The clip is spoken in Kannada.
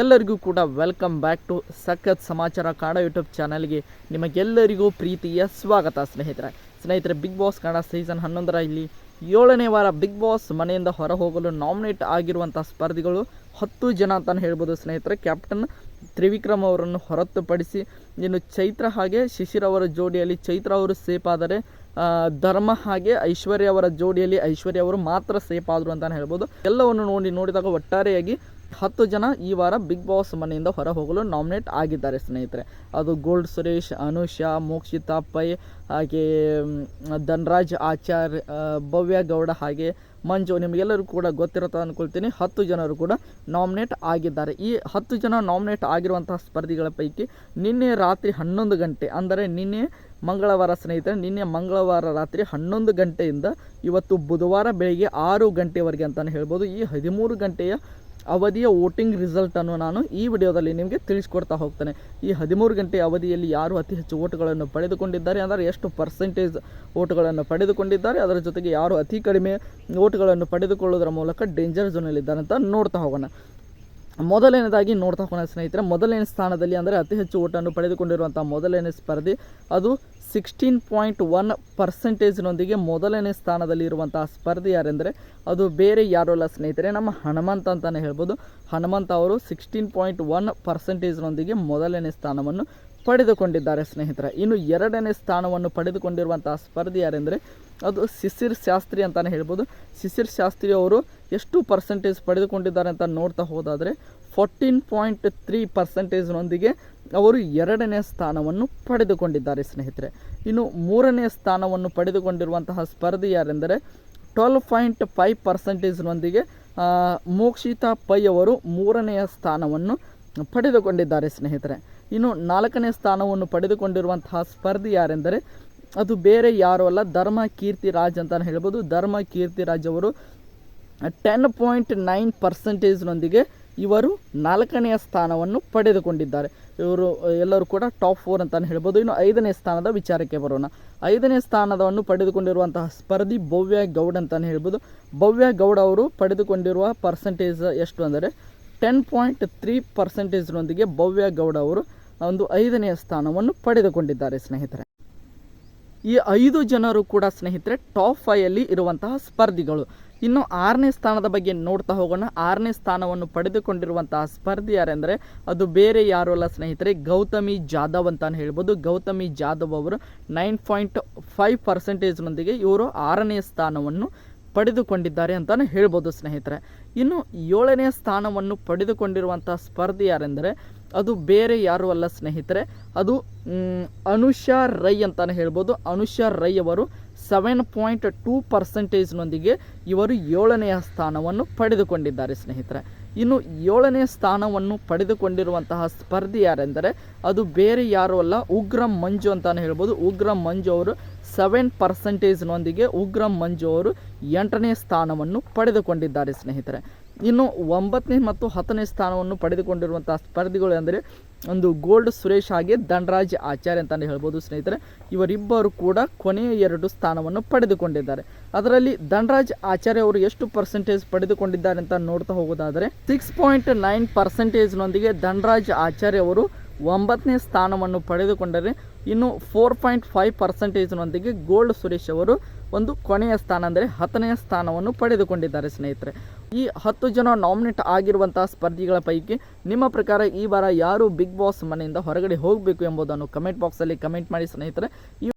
ಎಲ್ಲರಿಗೂ ಕೂಡ ವೆಲ್ಕಮ್ ಬ್ಯಾಕ್ ಟು ಸಖತ್ ಸಮಾಚಾರ ಕಾಡ ಯೂಟ್ಯೂಬ್ ಚಾನಲ್ಗೆ ನಿಮಗೆಲ್ಲರಿಗೂ ಪ್ರೀತಿಯ ಸ್ವಾಗತ ಸ್ನೇಹಿತರೆ. ಸ್ನೇಹಿತರೆ ಬಿಗ್ ಬಾಸ್ ಕನ್ನಡ ಸೀಸನ್ ಹನ್ನೊಂದರ ಇಲ್ಲಿ ಏಳನೇ ವಾರ ಬಿಗ್ ಬಾಸ್ ಮನೆಯಿಂದ ಹೊರ ಹೋಗಲು ನಾಮಿನೇಟ್ ಆಗಿರುವಂಥ ಸ್ಪರ್ಧಿಗಳು ಹತ್ತು ಜನ ಅಂತಲೇ ಹೇಳ್ಬೋದು ಸ್ನೇಹಿತರೆ. ಕ್ಯಾಪ್ಟನ್ ತ್ರಿವಿಕ್ರಮ್ ಅವರನ್ನು ಹೊರತುಪಡಿಸಿ ಇನ್ನು ಚೈತ್ರ ಹಾಗೆ ಶಿಶಿರ್ ಅವರ ಜೋಡಿಯಲ್ಲಿ ಚೈತ್ರ ಅವರು ಸೇಫ್ ಆದರೆ ಧರ್ಮ ಹಾಗೆ ಐಶ್ವರ್ಯ ಅವರ ಜೋಡಿಯಲ್ಲಿ ಐಶ್ವರ್ಯ ಅವರು ಮಾತ್ರ ಸೇಫ್ ಆದರು ಅಂತಲೇ ಹೇಳ್ಬೋದು. ಎಲ್ಲವನ್ನು ನೋಡಿ ನೋಡಿದಾಗ ಒಟ್ಟಾರೆಯಾಗಿ ಹತ್ತು ಜನ ಈ ವಾರ ಬಿಗ್ ಬಾಸ್ ಮನೆಯಿಂದ ಹೊರ ಹೋಗಲು ನಾಮಿನೇಟ್ ಆಗಿದ್ದಾರೆ ಸ್ನೇಹಿತರೆ. ಅದು ಗೋಲ್ಡ್ ಸುರೇಶ್ ಅನುಷಾ ಮೋಕ್ಷಿತಾ ಪೈ ಹಾಗೆ ಧನ್ರಾಜ್ ಆಚಾರ್ ಭವ್ಯ ಗೌಡ ಹಾಗೆ ಮಂಜು ನಿಮಗೆಲ್ಲರೂ ಕೂಡ ಗೊತ್ತಿರುತ್ತೆ ಅಂದ್ಕೊಳ್ತೀನಿ ಹತ್ತು ಜನರು ಕೂಡ ನಾಮಿನೇಟ್ ಆಗಿದ್ದಾರೆ. ಈ ಹತ್ತು ಜನ ನಾಮಿನೇಟ್ ಆಗಿರುವಂತಹ ಸ್ಪರ್ಧಿಗಳ ಪೈಕಿ ನಿನ್ನೆ ರಾತ್ರಿ ಹನ್ನೊಂದು ಗಂಟೆ, ಅಂದರೆ ನಿನ್ನೆ ಮಂಗಳವಾರ ಸ್ನೇಹಿತರೆ, ನಿನ್ನೆ ಮಂಗಳವಾರ ರಾತ್ರಿ ಹನ್ನೊಂದು ಗಂಟೆಯಿಂದ ಇವತ್ತು ಬುಧವಾರ ಬೆಳಿಗ್ಗೆ ಆರು ಗಂಟೆವರೆಗೆ ಅಂತಲೇ ಹೇಳ್ಬೋದು. ಈ ಹದಿಮೂರು ಗಂಟೆಯ ಅವಧಿಯ ವೋಟಿಂಗ್ ರಿಸಲ್ಟನ್ನು ನಾನು ಈ ವಿಡಿಯೋದಲ್ಲಿ ನಿಮಗೆ ತಿಳಿಸ್ಕೊಡ್ತಾ ಹೋಗ್ತೇನೆ. ಈ ಹದಿಮೂರು ಗಂಟೆ ಅವಧಿಯಲ್ಲಿ ಯಾರು ಅತಿ ಹೆಚ್ಚು ಓಟುಗಳನ್ನು ಪಡೆದುಕೊಂಡಿದ್ದಾರೆ ಅಂದರೆ ಎಷ್ಟು ಪರ್ಸೆಂಟೇಜ್ ಓಟುಗಳನ್ನು ಪಡೆದುಕೊಂಡಿದ್ದಾರೆ, ಅದರ ಜೊತೆಗೆ ಯಾರು ಅತಿ ಕಡಿಮೆ ಓಟುಗಳನ್ನು ಪಡೆದುಕೊಳ್ಳೋದರ ಮೂಲಕ ಡೇಂಜರ್ ಝೋನಲ್ಲಿದ್ದಾರೆ ಅಂತ ನೋಡ್ತಾ ಹೋಗೋಣ. ಮೊದಲನೇದಾಗಿ ನೋಡ್ತಾ ಹೋಗೋಣ ಸ್ನೇಹಿತರೆ, ಮೊದಲನೇ ಸ್ಥಾನದಲ್ಲಿ ಅಂದರೆ ಅತಿ ಹೆಚ್ಚು ಓಟನ್ನು ಪಡೆದುಕೊಂಡಿರುವಂಥ ಮೊದಲನೇ ಸ್ಪರ್ಧಿ ಅದು ಸಿಕ್ಸ್ಟೀನ್ ಪಾಯಿಂಟ್ ಒನ್ ಪರ್ಸೆಂಟೇಜ್ನೊಂದಿಗೆ ಮೊದಲನೇ ಸ್ಥಾನದಲ್ಲಿ ಇರುವಂತಹ ಸ್ಪರ್ಧಿ ಯಾರೆಂದರೆ, ಅದು ಬೇರೆ ಯಾರೋ ಅಲ್ಲ ಸ್ನೇಹಿತರೆ, ನಮ್ಮ ಹನುಮಂತ ಅಂತಲೇ ಹೇಳ್ಬೋದು. ಹನುಮಂತ ಅವರು ಸಿಕ್ಸ್ಟೀನ್ ಪಾಯಿಂಟ್ ಒನ್ ಪರ್ಸೆಂಟೇಜ್ನೊಂದಿಗೆ ಮೊದಲನೇ ಸ್ಥಾನವನ್ನು ಪಡೆದುಕೊಂಡಿದ್ದಾರೆ ಸ್ನೇಹಿತರೆ. ಇನ್ನು ಎರಡನೇ ಸ್ಥಾನವನ್ನು ಪಡೆದುಕೊಂಡಿರುವಂತಹ ಸ್ಪರ್ಧಿ ಯಾರೆಂದರೆ, ಅದು ಶಿಶಿರ್ ಶಾಸ್ತ್ರಿ ಅಂತಲೇ ಹೇಳ್ಬೋದು. ಶಿಶಿರ್ ಶಾಸ್ತ್ರಿ ಅವರು ಎಷ್ಟು ಪರ್ಸೆಂಟೇಜ್ ಪಡೆದುಕೊಂಡಿದ್ದಾರೆ ಅಂತ ನೋಡ್ತಾ ಹೋದಾದರೆ ಫೋರ್ಟೀನ್ ಪಾಯಿಂಟ್ ತ್ರೀ ಪರ್ಸೆಂಟೇಜ್ನೊಂದಿಗೆ ಅವರು ಎರಡನೇ ಸ್ಥಾನವನ್ನು ಪಡೆದುಕೊಂಡಿದ್ದಾರೆ ಸ್ನೇಹಿತರೆ. ಇನ್ನು ಮೂರನೇ ಸ್ಥಾನವನ್ನು ಪಡೆದುಕೊಂಡಿರುವಂತಹ ಸ್ಪರ್ಧಿ ಯಾರೆಂದರೆ ಟ್ವೆಲ್ ಪಾಯಿಂಟ್ ಫೈವ್ ಪರ್ಸೆಂಟೇಜ್ನೊಂದಿಗೆ ಮೋಕ್ಷಿತಾ ಪೈ ಅವರು ಮೂರನೆಯ ಸ್ಥಾನವನ್ನು ಪಡೆದುಕೊಂಡಿದ್ದಾರೆ ಸ್ನೇಹಿತರೆ. ಇನ್ನು ನಾಲ್ಕನೇ ಸ್ಥಾನವನ್ನು ಪಡೆದುಕೊಂಡಿರುವಂತಹ ಸ್ಪರ್ಧಿ ಯಾರೆಂದರೆ, ಅದು ಬೇರೆ ಯಾರೂ ಅಲ್ಲ ಧರ್ಮ ಕೀರ್ತಿ ರಾಜ್ ಅಂತಲೇ ಹೇಳ್ಬೋದು. ಧರ್ಮ ಕೀರ್ತಿ ರಾಜ್ ಅವರು ಟೆನ್ ಪಾಯಿಂಟ್ ನೈನ್ ಪರ್ಸೆಂಟೇಜ್ನೊಂದಿಗೆ ಇವರು ನಾಲ್ಕನೆಯ ಸ್ಥಾನವನ್ನು ಪಡೆದುಕೊಂಡಿದ್ದಾರೆ. ಇವರು, ಎಲ್ಲರೂ ಕೂಡ ಟಾಪ್ ಫೋರ್ ಅಂತಲೇ ಹೇಳ್ಬೋದು. ಇನ್ನು ಐದನೇ ಸ್ಥಾನದ ವಿಚಾರಕ್ಕೆ ಬರೋಣ. ಐದನೇ ಸ್ಥಾನದವನ್ನು ಪಡೆದುಕೊಂಡಿರುವಂತಹ ಸ್ಪರ್ಧಿ ಭವ್ಯ ಗೌಡ್ ಅಂತಲೇ ಹೇಳ್ಬೋದು. ಭವ್ಯ ಗೌಡ್ ಅವರು ಪಡೆದುಕೊಂಡಿರುವ ಪರ್ಸೆಂಟೇಜ್ ಎಷ್ಟು ಅಂದರೆ ಟೆನ್ ಪಾಯಿಂಟ್ ತ್ರೀ ಪರ್ಸೆಂಟೇಜ್ನೊಂದಿಗೆ ಭವ್ಯ ಗೌಡ ಅವರು ಒಂದು ಐದನೆಯ ಸ್ಥಾನವನ್ನು ಪಡೆದುಕೊಂಡಿದ್ದಾರೆ ಸ್ನೇಹಿತರೆ. ಈ ಐದು ಜನರು ಕೂಡ ಸ್ನೇಹಿತರೆ ಟಾಪ್ ಫೈಯಲ್ಲಿ ಇರುವಂತಹ ಸ್ಪರ್ಧಿಗಳು. ಇನ್ನು ಆರನೇ ಸ್ಥಾನದ ಬಗ್ಗೆ ನೋಡ್ತಾ ಹೋಗೋಣ. ಆರನೇ ಸ್ಥಾನವನ್ನು ಪಡೆದುಕೊಂಡಿರುವಂತಹ ಸ್ಪರ್ಧಿ ಯಾರೆಂದರೆ, ಅದು ಬೇರೆ ಯಾರು ಅಲ್ಲ ಸ್ನೇಹಿತರೆ, ಗೌತಮಿ ಜಾಧವ್ ಅಂತ ಹೇಳ್ಬೋದು. ಗೌತಮಿ ಜಾಧವ್ ಅವರು ನೈನ್ ಪಾಯಿಂಟ್ ಫೈವ್ ಪರ್ಸೆಂಟೇಜ್ನೊಂದಿಗೆ ಇವರು ಆರನೇ ಸ್ಥಾನವನ್ನು ಪಡೆದುಕೊಂಡಿದ್ದಾರೆ ಅಂತಲೇ ಹೇಳ್ಬೋದು ಸ್ನೇಹಿತರೆ. ಇನ್ನು ಏಳನೇ ಸ್ಥಾನವನ್ನು ಪಡೆದುಕೊಂಡಿರುವಂಥ ಸ್ಪರ್ಧಿ ಯಾರೆಂದರೆ, ಅದು ಬೇರೆ ಯಾರು ಅಲ್ಲ ಸ್ನೇಹಿತರೆ. ಅದು ಅನುಷಾ ರೈ ಅಂತಲೇ ಹೇಳ್ಬೋದು. ಅನುಷಾ ರೈ ಅವರು ಸೆವೆನ್ ಪಾಯಿಂಟ್ ಟೂ ಪರ್ಸೆಂಟೇಜ್ನೊಂದಿಗೆ ಇವರು ಏಳನೆಯ ಸ್ಥಾನವನ್ನು ಪಡೆದುಕೊಂಡಿದ್ದಾರೆ ಸ್ನೇಹಿತರೆ. ಇನ್ನು ಏಳನೇ ಸ್ಥಾನವನ್ನು ಪಡೆದುಕೊಂಡಿರುವಂತಹ ಸ್ಪರ್ಧಿ ಯಾರೆಂದರೆ ಅದು ಬೇರೆ ಯಾರೂ ಅಲ್ಲ, ಉಗ್ರಂ ಮಂಜು ಅಂತಲೇ ಹೇಳ್ಬೋದು. ಉಗ್ರಂ ಮಂಜು ಅವರು ಸೆವೆನ್ ಪರ್ಸೆಂಟೇಜ್ನೊಂದಿಗೆ ಉಗ್ರಂ ಮಂಜು ಅವರು ಎಂಟನೇ ಸ್ಥಾನವನ್ನು ಪಡೆದುಕೊಂಡಿದ್ದಾರೆ ಸ್ನೇಹಿತರೆ. ಇನ್ನು ಒಂಬತ್ತನೇ ಮತ್ತು ಹತ್ತನೇ ಸ್ಥಾನವನ್ನು ಪಡೆದುಕೊಂಡಿರುವಂತಹ ಸ್ಪರ್ಧಿಗಳು ಅಂದರೆ ಒಂದು ಗೋಲ್ಡ್ ಸುರೇಶ್ ಹಾಗೆ ಧನರಾಜ್ ಆಚಾರ್ಯ ಅಂತಲೇ ಹೇಳ್ಬೋದು ಸ್ನೇಹಿತರೆ. ಇವರಿಬ್ಬರು ಕೂಡ ಕೊನೆಯ ಎರಡು ಸ್ಥಾನವನ್ನು ಪಡೆದುಕೊಂಡಿದ್ದಾರೆ. ಅದರಲ್ಲಿ ಧನರಾಜ್ ಆಚಾರ್ಯ ಅವರು ಎಷ್ಟು ಪರ್ಸೆಂಟೇಜ್ ಪಡೆದುಕೊಂಡಿದ್ದಾರೆ ಅಂತ ನೋಡ್ತಾ ಹೋಗೋದಾದರೆ ಸಿಕ್ಸ್ ಪಾಯಿಂಟ್ ನೈನ್ ಪರ್ಸೆಂಟೇಜ್ನೊಂದಿಗೆ ಧನರಾಜ್ ಆಚಾರ್ಯ ಅವರು ಒಂಬತ್ತನೇ ಸ್ಥಾನವನ್ನು ಪಡೆದುಕೊಂಡರೆ ಇನ್ನು ಫೋರ್ ಪಾಯಿಂಟ್ ಫೈವ್ ಪರ್ಸೆಂಟೇಜ್ನೊಂದಿಗೆ ಗೋಲ್ಡ್ ಸುರೇಶ್ ಅವರು ಒಂದು ಕೊನೆಯ ಸ್ಥಾನ ಅಂದರೆ ಹತ್ತನೆಯ ಸ್ಥಾನವನ್ನು ಪಡೆದುಕೊಂಡಿದ್ದಾರೆ ಸ್ನೇಹಿತರೆ. ಈ ಹತ್ತು ಜನ ನಾಮಿನೇಟ್ ಆಗಿರುವಂತಹ ಸ್ಪರ್ಧಿಗಳ ಪೈಕಿ ನಿಮ್ಮ ಪ್ರಕಾರ ಈ ವಾರ ಯಾರು ಬಿಗ್ ಬಾಸ್ ಮನೆಯಿಂದ ಹೊರಗಡೆ ಹೋಗಬೇಕು ಎಂಬುದನ್ನು ಕಮೆಂಟ್ ಬಾಕ್ಸಲ್ಲಿ ಕಮೆಂಟ್ ಮಾಡಿ ಸ್ನೇಹಿತರೆ.